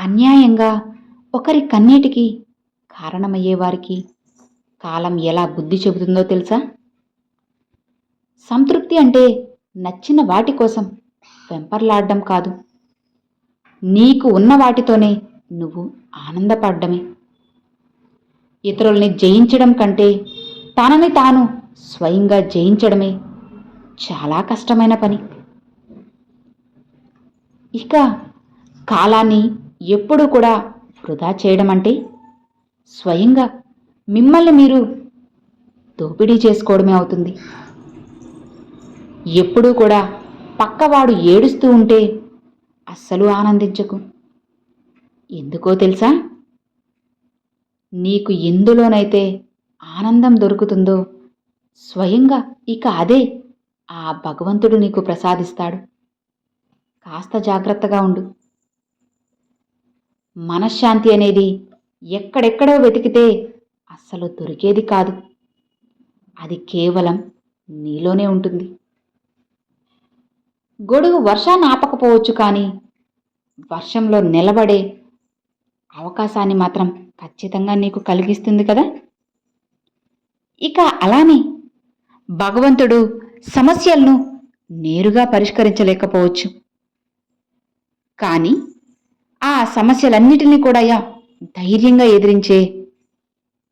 అన్యాయంగా ఒకరి కన్నీటికి కారణమయ్యేవారికి కాలం ఎలా బుద్ధి చెబుతుందో తెలుసా? సంతృప్తి అంటే నచ్చిన వాటి కోసం వెంపర్లాడడం కాదు. నీకు ఉన్న వాటితోనే నువ్వు ఆనందపడ్డమే. ఇతరుల్ని జయించడం కంటే తనని తాను స్వయంగా జయించడమే చాలా కష్టమైన పని. ఇక కాలాన్ని ఎప్పుడూ కూడా వృధా చేయడం అంటే? స్వయంగా మిమ్మల్ని మీరు దోపిడీ చేసుకోవడమే అవుతుంది. ఎప్పుడూ కూడా పక్కవాడు ఏడుస్తూ ఉంటే అస్సలు ఆనందించకు. ఎందుకో తెలుసా? నీకు ఎందులోనైతే ఆనందం దొరుకుతుందో స్వయంగా ఇక అదే ఆ భగవంతుడు నీకు ప్రసాదిస్తాడు. కాస్త జాగ్రత్తగా ఉండు. మనశ్శాంతి అనేది ఎక్కడెక్కడో వెతికితే అస్సలు దొరికేది కాదు. అది కేవలం నీలోనే ఉంటుంది. గొడుగు వర్షాన్ని ఆపకపోవచ్చు కానీ వర్షంలో నిలబడే అవకాశాన్ని మాత్రం ఖచ్చితంగా నీకు కలిగిస్తుంది కదా? ఇక అలానే భగవంతుడు సమస్యలను నేరుగా పరిష్కరించలేకపోవచ్చు. కానీ ఆ సమస్యలన్నిటినీ కూడా యా ధైర్యంగా ఎదిరించే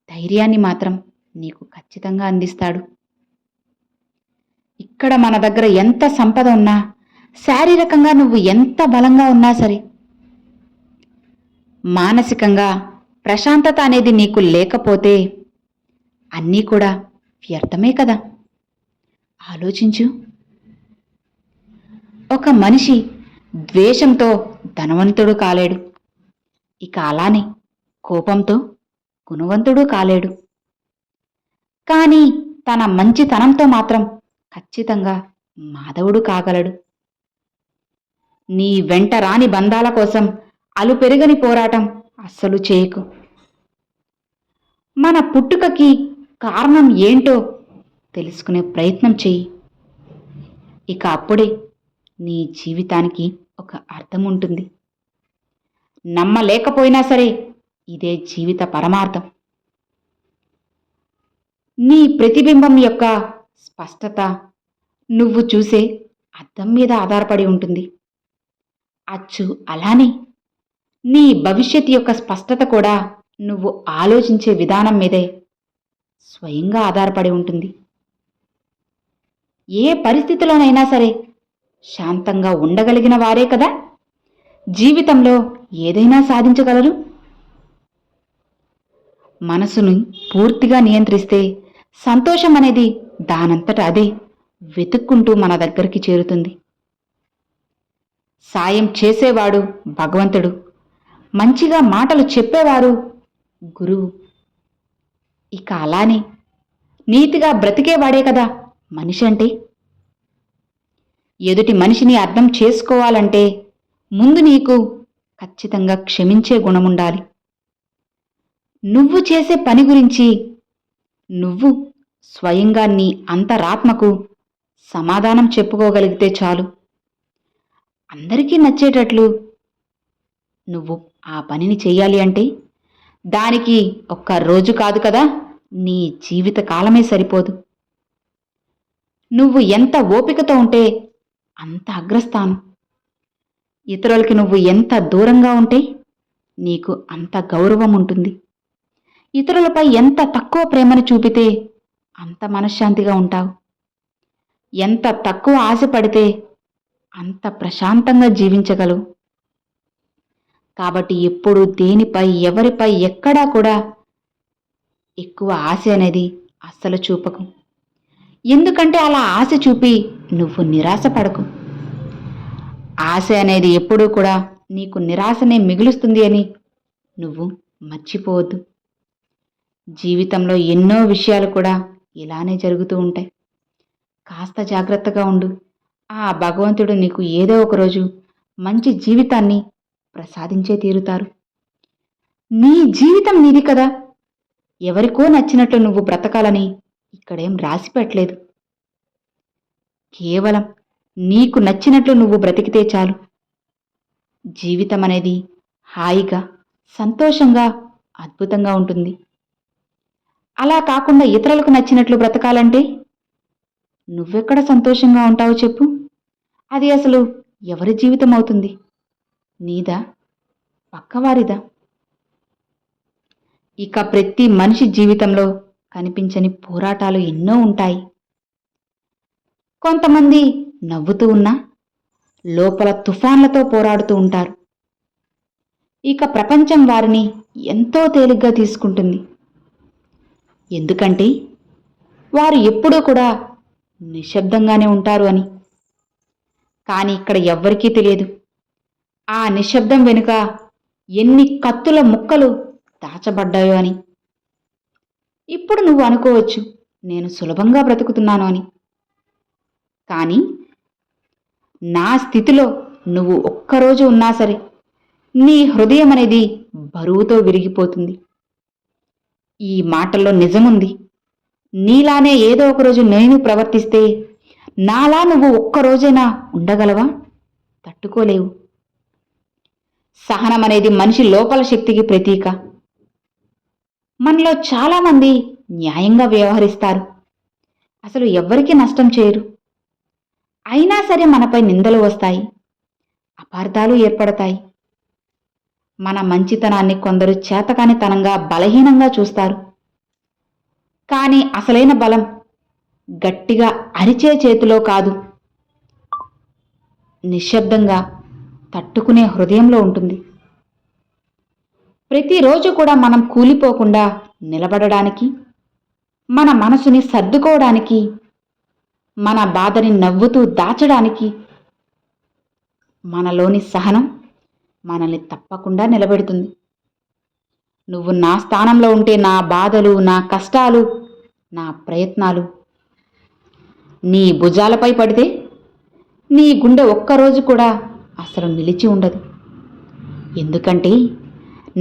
ధైర్యాన్ని మాత్రం నీకు ఖచ్చితంగా అందిస్తాడు. ఇక్కడ మన దగ్గర ఎంత సంపద ఉన్నా శారీరకంగా నువ్వు ఎంత బలంగా ఉన్నా సరే మానసికంగా ప్రశాంతత అనేది నీకు లేకపోతే అన్నీ కూడా వ్యర్థమే కదా. ఆలోచించు. ఒక మనిషి ద్వేషంతో ధనవంతుడు కాలేడు. ఇక అలానే కోపంతో గుణవంతుడు కాలేడు. కానీ తన మంచితనంతో మాత్రం ఖచ్చితంగా మాధవుడు కాగలడు. నీ వెంట రాని బంధాల కోసం అలు పెరుగని పోరాటం అస్సలు చేయకు. మన పుట్టుకకి కారణం ఏంటో తెలుసుకునే ప్రయత్నం చెయ్యి. ఇక అప్పుడే నీ జీవితానికి ఒక అర్థం ఉంటుంది నమ్మలేకపోయినా సరే ఇదే జీవిత పరమార్థం. నీ ప్రతిబింబం యొక్క స్పష్టత నువ్వు చూసే అద్దం మీద ఆధారపడి ఉంటుంది. అచ్చు అలానే నీ భవిష్యత్ యొక్క స్పష్టత కూడా నువ్వు ఆలోచించే విధానం మీదే స్వయంగా ఆధారపడి ఉంటుంది. ఏ పరిస్థితిలోనైనా సరే శాంతంగా ఉండగలిగిన వారే కదా? జీవితంలో ఏదైనా సాధించగలరు? మనసును పూర్తిగా నియంత్రిస్తే సంతోషం అనేది దానంతట అదే వెతుక్కుంటూ మన దగ్గరికి చేరుతుంది. సాయం చేసేవాడు భగవంతుడు. మంచిగా మాటలు చెప్పేవారు గురువు. ఇక అలానే నీతిగా బ్రతికేవాడే కదా మనిషి అంటే? ఎదుటి మనిషిని అర్థం చేసుకోవాలంటే ముందు నీకు ఖచ్చితంగా క్షమించే గుణముండాలి. నువ్వు చేసే పని గురించి నువ్వు స్వయంగా నీ అంతరాత్మకు సమాధానం చెప్పుకోగలిగితే చాలు. అందరికీ నచ్చేటట్లు నువ్వు ఆ పనిని చెయ్యాలి అంటే దానికి ఒక్క రోజు కాదు కదా నీ జీవిత కాలమే సరిపోదు. నువ్వు ఎంత ఓపికతో ఉంటే అంత అగ్రస్థానం. ఇతరులకి నువ్వు ఎంత దూరంగా ఉంటే నీకు అంత గౌరవం ఉంటుంది. ఇతరులపై ఎంత తక్కువ ప్రేమను చూపితే అంత మనశ్శాంతిగా ఉంటావు. ఎంత తక్కువ ఆశపడితే అంత ప్రశాంతంగా జీవించగలవు. కాబట్టి ఎప్పుడు దేనిపై ఎవరిపై ఎక్కడా కూడా ఎక్కువ ఆశ అనేది అస్సలు చూపకు. ఎందుకంటే అలా ఆశ చూపి నువ్వు నిరాశపడకు ఆశ అనేది ఎప్పుడూ కూడా నీకు నిరాశనే మిగులుస్తుంది అని నువ్వు మర్చిపోవద్దు. జీవితంలో ఎన్నో విషయాలు కూడా ఇలానే జరుగుతూ ఉంటాయి. కాస్త జాగ్రత్తగా ఉండు. ఆ భగవంతుడు నీకు ఏదో ఒక రోజు మంచి జీవితాన్ని ప్రసాదించే తీరుతారు. నీ జీవితం నీది కదా. ఎవరికో నచ్చినట్లు నువ్వు బ్రతకాలని ఇక్కడేం రాసి పెట్టలేదు. కేవలం నీకు నచ్చినట్లు నువ్వు బ్రతికితే చాలు. జీవితం అనేది హాయిగా సంతోషంగా అద్భుతంగా ఉంటుంది. అలా కాకుండా ఇతరులకు నచ్చినట్లు బ్రతకాలంటే నువ్వెక్కడ సంతోషంగా ఉంటావో చెప్పు. అది అసలు ఎవరి జీవితం అవుతుంది? నీదా? పక్కవారిదా? ఇక ప్రతి మనిషి జీవితంలో కనిపించని పోరాటాలు ఎన్నో ఉంటాయి. కొంతమంది నవ్వుతూ ఉన్నా లోపల తుఫాన్లతో పోరాడుతూ ఉంటారు. ఇక ప్రపంచం వారిని ఎంతో తేలిగ్గా తీసుకుంటుంది. ఎందుకంటే వారు ఎప్పుడూ కూడా నిశ్శబ్దంగానే ఉంటారు అని. కానీ ఇక్కడ ఎవ్వరికీ తెలియదు. ఆ నిశ్శబ్దం వెనుక ఎన్ని కత్తుల ముక్కలు దాచబడ్డాయో అని. ఇప్పుడు నువ్వు అనుకోవచ్చు నేను సులభంగా బ్రతుకుతున్నాను అని. కానీ నా స్థితిలో నువ్వు ఒక్కరోజు ఉన్నా సరే నీ హృదయం అనేది బరువుతో విరిగిపోతుంది. ఈ మాటల్లో నిజముంది. నీలానే ఏదో ఒకరోజు నేను ప్రవర్తిస్తే నాలా నువ్వు ఒక్కరోజైనా ఉండగలవా? తట్టుకోలేవు. సహనం అనేది మనిషి లోపల శక్తికి ప్రతీక. మనలో చాలామంది న్యాయంగా వ్యవహరిస్తారు. అసలు ఎవ్వరికీ నష్టం చేయరు. అయినా సరే మనపై నిందలు వస్తాయి. అపార్థాలు ఏర్పడతాయి. మన మంచితనాన్ని కొందరు చేతకానితనంగా బలహీనంగా చూస్తారు. కానీ అసలైన బలం గట్టిగా అరిచే చేతిలో కాదు. నిశ్శబ్దంగా తట్టుకునే హృదయంలో ఉంటుంది. ప్రతిరోజు కూడా మనం కూలిపోకుండా నిలబడడానికి మన మనసుని సర్దుకోవడానికి మన బాధని నవ్వుతూ దాచడానికి మనలోని సహనం మనల్ని తప్పకుండా నిలబెడుతుంది. నువ్వు నా స్థానంలో ఉంటే నా బాధలు నా కష్టాలు నా ప్రయత్నాలు నీ భుజాలపై పడితే నీ గుండె ఒక్కరోజు కూడా అసలు నిలిచి ఉండదు. ఎందుకంటే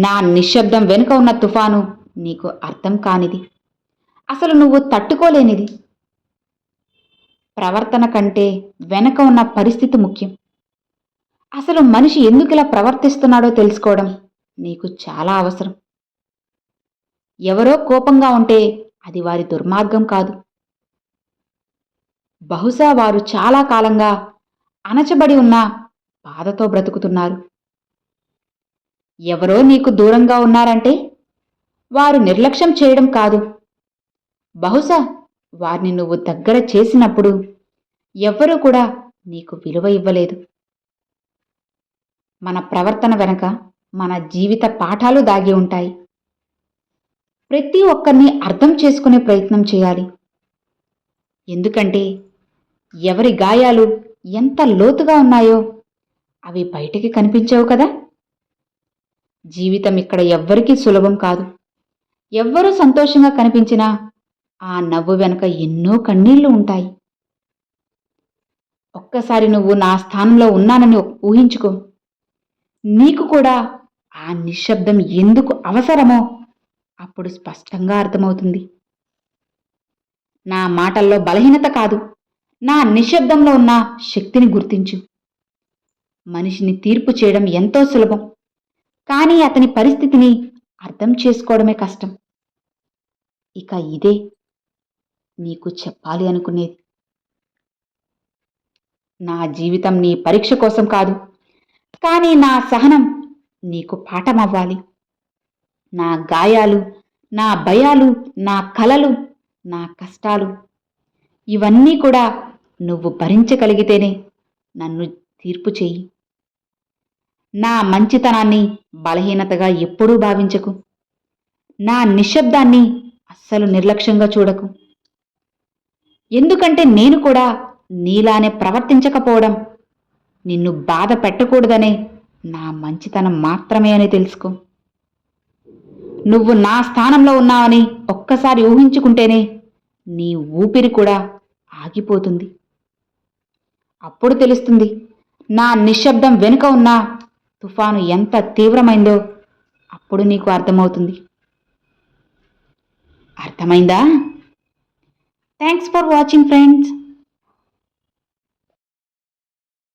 నా నిశ్శబ్దం వెనుక ఉన్న తుఫాను నీకు అర్థం కానిది. అసలు నువ్వు తట్టుకోలేనిది. ప్రవర్తన కంటే వెనక ఉన్న పరిస్థితి ముఖ్యం. అసలు మనిషి ఎందుకు ఇలా ప్రవర్తిస్తున్నాడో తెలుసుకోవడం నీకు చాలా అవసరం. ఎవరో కోపంగా ఉంటే అది వారి దుర్మార్గం కాదు. బహుశా వారు చాలా కాలంగా అణచబడి ఉన్న బాధతో బ్రతుకుతున్నారు. ఎవరో నీకు దూరంగా ఉన్నారంటే? వారు నిర్లక్ష్యం చేయడం కాదు. బహుశా వారిని నువ్వు దగ్గర చేసినప్పుడు ఎవ్వరూ కూడా నీకు విలువ ఇవ్వలేదు. మన ప్రవర్తన వెనక మన జీవిత పాఠాలు దాగి ఉంటాయి. ప్రతి ఒక్కరిని అర్థం చేసుకునే ప్రయత్నం చేయాలి. ఎందుకంటే ఎవరి గాయాలు ఎంత లోతుగా ఉన్నాయో అవి బయటికి కనిపించవు కదా? జీవితం ఇక్కడ ఎవ్వరికీ సులభం కాదు. ఎవ్వరూ సంతోషంగా కనిపించినా ఆ నవ్వు వెనుక ఎన్నో కన్నీళ్ళు ఉంటాయి. ఒక్కసారి నువ్వు నా స్థానంలో ఉన్నానని ఊహించుకో. నీకు కూడా ఆ నిశ్శబ్దం ఎందుకు అవసరమో అప్పుడు స్పష్టంగా అర్థమవుతుంది. నా మాటల్లో బలహీనత కాదు. నా నిశ్శబ్దంలో ఉన్న శక్తిని గుర్తించు. మనిషిని తీర్పు చేయడం ఎంతో సులభం. కానీ అతని పరిస్థితిని అర్థం చేసుకోవడమే కష్టం. ఇక ఇదే నీకు చెప్పాలి అనుకునేది. నా జీవితం నీ పరీక్ష కోసం కాదు కానీ నా సహనం నీకు పాఠమవ్వాలి. నా గాయాలు నా భయాలు నా కలలు నా కష్టాలు ఇవన్నీ కూడా నువ్వు భరించగలిగితేనే నన్ను తీర్పు చెయ్యి. నా మంచితనాన్ని బలహీనతగా ఎప్పుడూ భావించకు. నా నిశ్శబ్దాన్ని అస్సలు నిర్లక్ష్యంగా చూడకు. ఎందుకంటే నేను కూడా నీలానే ప్రవర్తించకపోవడం నిన్ను బాధ పెట్టకూడదనే నా మంచితనం మాత్రమే అని తెలుసుకో. నువ్వు నా స్థానంలో ఉన్నావని ఒక్కసారి ఊహించుకుంటేనే నీ ఊపిరి కూడా ఆగిపోతుంది. అప్పుడు తెలుస్తుంది నా నిశ్శబ్దం వెనుక ఉన్న తుఫాను ఎంత తీవ్రమైందో అప్పుడు నీకు అర్థమవుతుంది. అర్థమైందా? Thanks for watching friends